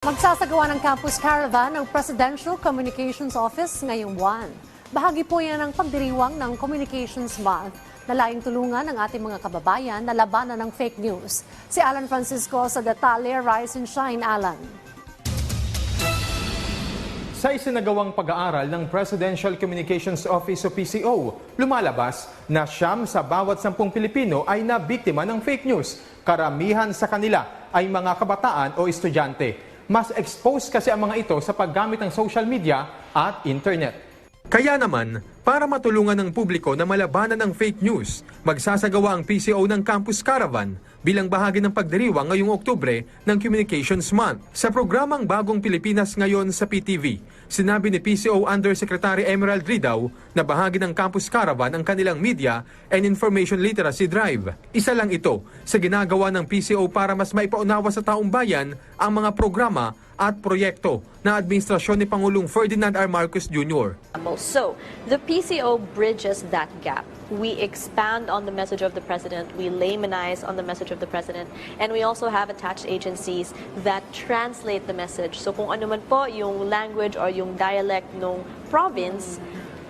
Magsasagawa ng campus caravan ng Presidential Communications Office ngayong buwan. Bahagi po yan ng pagdiriwang ng Communications Month na layong tulungan ng ating mga kababayan na labanan ng fake news. Si Alan Francisco sa detalye Rise and Shine, Alan. Sa isinagawang pag-aaral ng Presidential Communications Office o PCO, lumalabas na siyam sa bawat sampung Pilipino ay nabiktima ng fake news. Karamihan sa kanila ay mga kabataan o estudyante. Mas exposed kasi ang mga ito sa paggamit ng social media at internet. Kaya naman, para matulungan ng publiko na malabanan ng fake news, magsasagawa ang PCO ng Campus Caravan bilang bahagi ng pagdiriwang ngayong Oktubre ng Communications Month. Sa programang Bagong Pilipinas ngayon sa PTV, sinabi ni PCO Undersecretary Emerald Ridaw na bahagi ng Campus Caravan ang kanilang Media and Information Literacy Drive. Isa lang ito sa ginagawa ng PCO para mas maipaunawa sa taong bayan ang mga programa at proyekto na administrasyon ni Pangulong Ferdinand R. Marcos Jr. So, the PCO bridges that gap. We expand on the message of the president, we laymanize on the message of the president, and we also have attached agencies that translate the message. So, kung ano man po yung language or yung dialect ng province,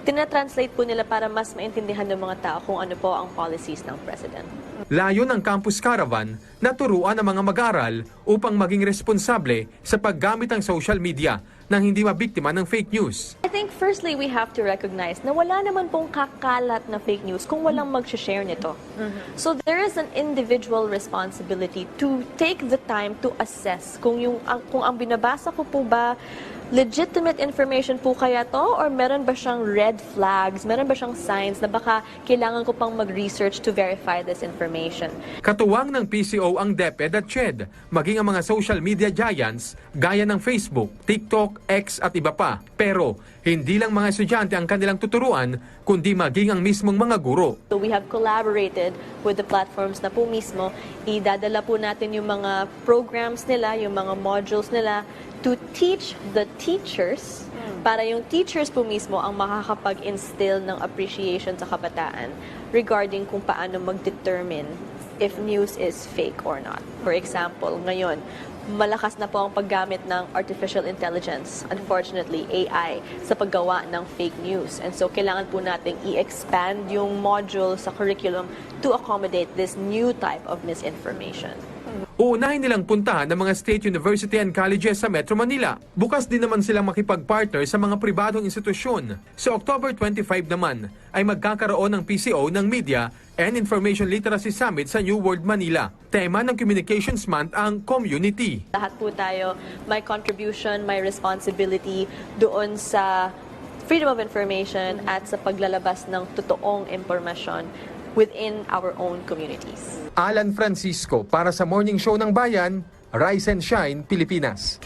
tinatranslate po nila para mas maintindihan ng mga tao kung ano po ang policies ng president. Layo ng Campus Caravan na turuan ang mga mag-aral upang maging responsable sa paggamit ng social media nang hindi mabiktima ng fake news. I think firstly we have to recognize na wala naman pong kakalat na fake news kung walang mag-share nito. So there is an individual responsibility to take the time to assess kung yung kung ang binabasa ko po ba legitimate information po kaya to or meron ba siyang red flags, meron ba siyang signs na baka kailangan ko pang mag-research to verify this information. Katuwang ng PCO ang DepEd at CHED, maging ang mga social media giants gaya ng Facebook, TikTok, X at iba pa. Pero hindi lang mga estudyante ang kanilang tuturuan, kundi maging ang mismong mga guro. So we have collaborated with the platforms na po mismo. Idadala po natin yung mga programs nila, yung mga modules nila to teach the teachers para yung teachers po mismo ang makakapag-instill ng appreciation sa kabataan regarding kung paano mag-determine if news is fake or not. For example, ngayon, malakas na po ang paggamit ng artificial intelligence, unfortunately, AI, sa paggawa ng fake news. And so, kailangan po nating i-expand yung module sa curriculum to accommodate this new type of misinformation. Uunahin nilang puntahan ng mga state university and colleges sa Metro Manila. Bukas din naman silang makipag-partner sa mga pribadong institusyon. Sa October 25 naman ay magkakaroon ng PCO ng Media and Information Literacy Summit sa New World Manila. Tema ng Communications Month ang community. Lahat po tayo, my contribution, my responsibility doon sa freedom of information at sa paglalabas ng totoong impormasyon within our own communities. Alan Francisco para sa Morning Show ng Bayan, Rise and Shine, Pilipinas.